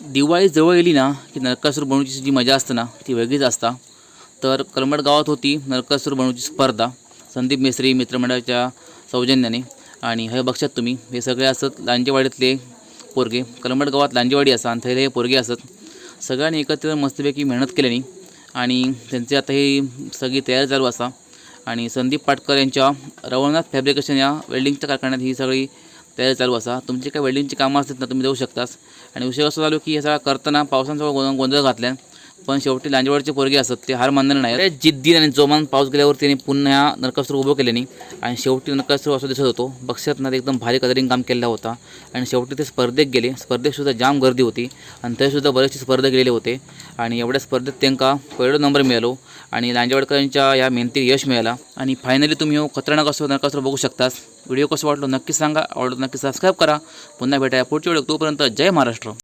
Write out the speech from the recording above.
दिवाळी जवळ येली ना की नरकासूर बनवण्याची जी मजा असते ना ती वेगळीच असता. तर कलमड गावात होती नरकासूर बनवण्याची स्पर्धा. संदीप मेसरी मित्रमंडळाच्या सौजन्याने. आणि हे बघशात तुम्ही हे सगळे असत लांजेवाडीतले पोरगे. कलमड गावात लांजेवाडी असा आणि थैले हे पोरगे असत. सगळ्यांनी एकत्र मस्तपैकी मेहनत केल्याने. आणि त्यांचे आता ही सगळी तयारी चालू असा. आणि संदीप पाटकर यांच्या रवळनाथ फॅब्रिकेशन या वेल्डिंगच्या कारखान्यात ही सगळी तयारी चालू असा. तुमची काय वेल्डिंगची कामं असतात ना तुम्ही देऊ शकताच आणि विषय असं झालो की हे सगळं करताना पावसांचा गोंधळ गोंधळ घातल्यान पण शेवटी लांजवाडचे पोरगे असतात ते हार मानणार नाही अरे जिद्दी आणि जोमान पाऊस गेल्यावर त्याने पुन्हा ह्या नरकासूर उभं केल्याने आणि शेवटी नरकासूर असं दिसत होतो. बक्षातनं एकदम भारी कदरिंग काम केलेला होता. आणि शेवटी ते स्पर्धेत गेले. स्पर्धेतसुद्धा जाम गर्दी होती. आणि तरीसुद्धा बरेचसे स्पर्धक गेलेले होते. आणि एवढ्या स्पर्धेत त्यांना पहिलो नंबर मिळालो. आणि लांजेवाडकरांच्या या मेहनतीत यश मिळाला. आणि फायनली तुम्ही हो खतरनाक असो नरकासूर बघू शकतास. व्हिडिओ कसं वाटलो नक्की सांगा. आवडलं नक्की सबस्क्राईब करा. पुन्हा भेटाया पुढच्या व्हिडिओ तोपर्यंत जय महाराष्ट्र.